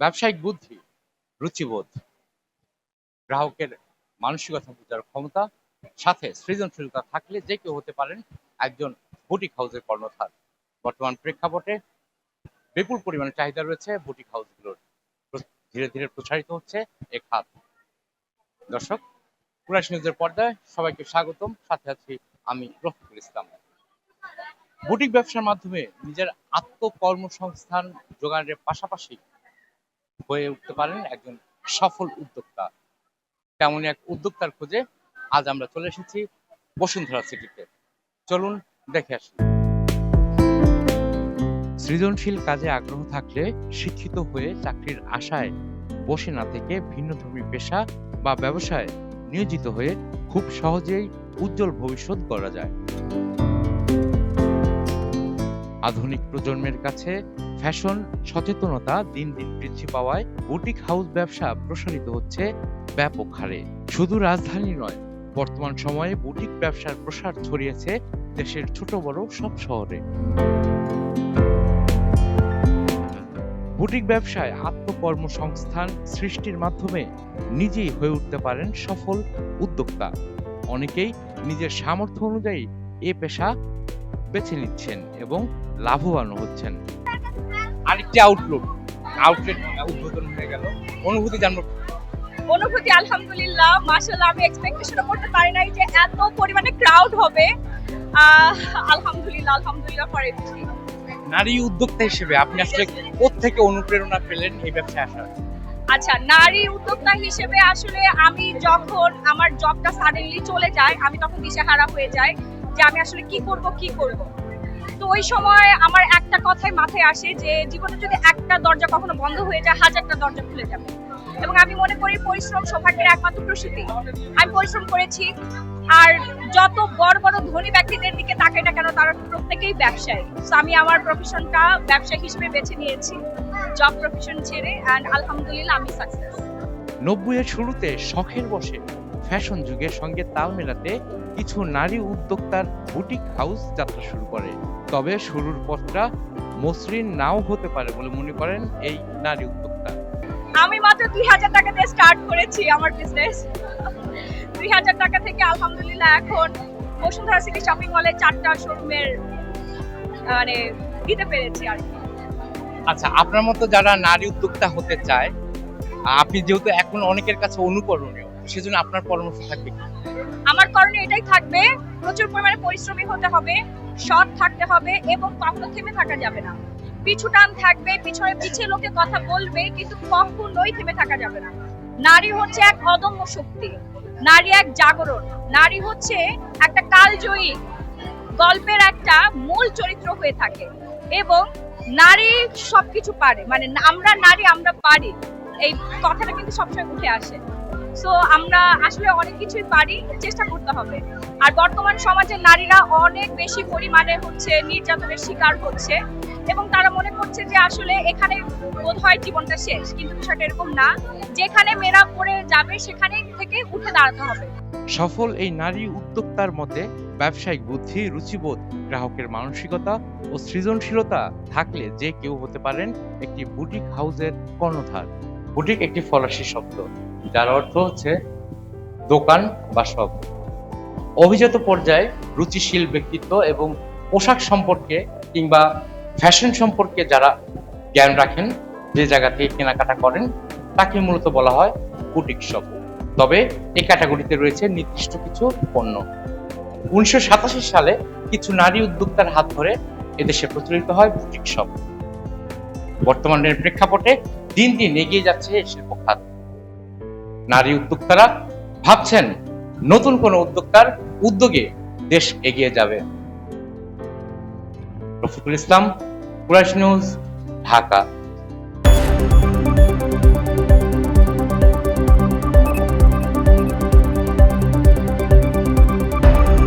ব্যবসায়িক বুদ্ধি, রুচিবোধ, গ্রাহকের মানসিকতা বোঝার ক্ষমতা, সাথে সৃজনশীলতা থাকলে যে কেউ হতে পারেন একজন বুটিক হাউসের কর্ণধার। বর্তমান প্রেক্ষাপটে বিপুল পরিমাণে চাহিদা রয়েছে বুটিক হাউসগুলোর। ধীরে ধীরে প্রসারিত হচ্ছে এ খাত। দর্শক কুরাশ নিউজের পর্দায় সবাইকে স্বাগতম। সাথে আছি আমি রফিকুল ইসলাম। বুটিক ব্যবসার মাধ্যমে নিজের আত্মকর্মসংস্থান যোগানের পাশাপাশি হয়ে উঠতে পারেন একজন সফল উদ্যোক্তা। তেমনই এক উদ্যোক্তার খোঁজে আজ আমরা চলে এসেছি বসুন্ধরা সিটিতে। চলুন দেখে আসি। সৃজনশীল কাজে আগ্রহ থাকলে শিক্ষিত হয়ে চাকরির আশায় বসে না থেকে ভিন্ন ভিন্নধর্মী পেশা বা ব্যবসায় নিয়োজিত হয়ে খুব সহজেই উজ্জ্বল ভবিষ্যৎ গড়া যায়। আধুনিক প্রজন্মের কাছে ফ্যাশন সচেতনতা দিন দিন বৃদ্ধি পাওয়ায় বুটিক হাউস ব্যবসা প্রসারিত হচ্ছে ব্যাপক হারে। শুধু রাজধানী নয়, বর্তমান সময়ে বুটিক ব্যবসার প্রসার ছড়িয়েছে দেশের ছোট বড় সব শহরে। বুটিক ব্যবসায় আত্মকর্মসংস্থান সৃষ্টির মাধ্যমে নিজেই হয়ে উঠতে পারেন সফল উদ্যোক্তা। অনেকেই নিজের সামর্থ্য অনুযায়ী এ পেশা বেছে নিচ্ছেন এবং লাভবানও হচ্ছেন। আরেকটি আউটলুক আউটলেট উদ্বোধন হয়ে গেল। অনুভূতি জানব। অনুভূতি আলহামদুলিল্লাহ মাশাআল্লাহ আমি এক্সপেকটেশনও করতে পারি নাই যে এত পরিমাণে ক্রাউড হবে। আলহামদুলিল্লাহ আলহামদুলিল্লাহ ফর এভরিথিং নারী উদ্যোক্তা হিসেবে আপনি আসলে থেকে অনুপ্রেরণা পেলেন এই ব্যবসায় আসার? আচ্ছা নারী উদ্যোক্তা হিসেবে আসলে আমি যখন আমার জবটা সাডেনলি চলে যায় আমি তখন দিশেহারা হয়ে যাই। যে আমি আসলে কি করব কি করব। তো ওই সময় আমার একটা কথাই মাথায় আসে যে জীবনে যদি একটা দরজা কখনো বন্ধ হয়ে যায়, হাজারটা দরজা খুলে যাবে। এবং আমি মনে করি পরিশ্রম সৌভাগ্যের একমাত্র প্রসূতি আমি পরিশ্রম করেছি আর যত বড় বড় ধনী ব্যক্তিদের দিকে তাকাই না কেন, তারা প্রত্যেকেই ব্যবসায়ী। তো আমি আমার প্রফেশনটা ব্যবসায়ী হিসেবে বেছে নিয়েছি। জব প্রফেশন ছেড়ে অ্যান্ড আলহামদুলিল্লাহ, আমি সাকসেস নব্বইয়ের শুরুতে শখের বসে। ফ্যাশন যুগের সঙ্গে তাল মেলাতে কিছু নারী উদ্যোক্তার বুটিক হাউস যাত্রা শুরু করে। তবে শুরুর পথটা মসৃণ নাও হতে পারে বলে মনে করেন এই নারী উদ্যোক্তা। আমি মাত্র দুই হাজার টাকা দিয়ে স্টার্ট করেছি আমার বিজনেস দুই হাজার টাকা থেকে আলহামদুলিল্লাহ এখন বসুন্ধরা সিটি শপিং মলে চারটা শোরুমের মানে দিতে পেরেছি আর কি। আচ্ছা আপনার মতো যারা নারী উদ্যোক্তা হতে চায় আপনি যেহেতু এখন অনেকের কাছে অনুকরণীয় সেজন্য আপনার পরামর্শ থাকবে আমার করণীয় এটাই থাকবে, প্রচুর পরিমাণে পরিশ্রমী হতে হবে, সৎ থাকতে হবে এবং কখনো থেমে থাকা যাবে না। পিছু টান থাকবে, পিছনে পিছিয়ে লোকে কথা বলবে, কিন্তু কখনোই থেমে থাকা যাবে না। নারী হচ্ছে এক অদম্য শক্তি, নারী এক জাগরণ, নারী হচ্ছে একটা কালজয়ী গল্পের একটা মূল চরিত্র হয়ে থাকে এবং নারী সবকিছু পারে মানে আমরা নারী, আমরা পারি। এই কথাটা কিন্তু সবসময় উঠে আসে। সো আমরা আসলে অনেক কিছুই পারি চেষ্টা করতে হবে। আর বর্তমান সমাজে নারীরা অনেক বেশি পরিমাণে হচ্ছে নির্যাতনের শিকার হচ্ছে এবং তারা মনে করছে যে আসলে এখানে বোধ হয় জীবনটা শেষ কিন্তু বিষয়টা এরকম না। যেখানে মেয়েরা পড়ে যাবে সেখানে থেকে উঠে দাঁড়াতে হবে। সফল এই নারী উদ্যোক্তার মতে ব্যবসায়িক বুদ্ধি রুচিবোধ গ্রাহকের মানসিকতা ও সৃজনশীলতা থাকলে যে কেউ হতে পারেন একটি বুটিক হাউসের কর্ণধার। বুটিক একটি ফরাসি শব্দ। যার অর্থ হচ্ছে দোকান বা শপ অভিজাত পর্যায়ে রুচিশীল ব্যক্তিত্ব এবং পোশাক সম্পর্কে কিংবা ফ্যাশন সম্পর্কে যারা জ্ঞান রাখেন, যে জায়গা থেকে কেনাকাটা করেন, তাকে মূলত বলা হয় বুটিক শপ। তবে এই ক্যাটাগরিতে রয়েছে নির্দিষ্ট কিছু পণ্য। উনিশশো সাতাশি সালে কিছু নারী উদ্যোক্তার হাত ধরে এদেশে প্রচলিত হয় বুটিক শপ। বর্তমানের প্রেক্ষাপটে দিন দিন এগিয়ে যাচ্ছে এই শিল্প খাত নারী উদ্যোক্তারা ভাবছেন নতুন কোন উদ্যোক্তার উদ্যোগে দেশ এগিয়ে যাবে। রফিকুল ইসলাম, কুরাইশ নিউজ, ঢাকা।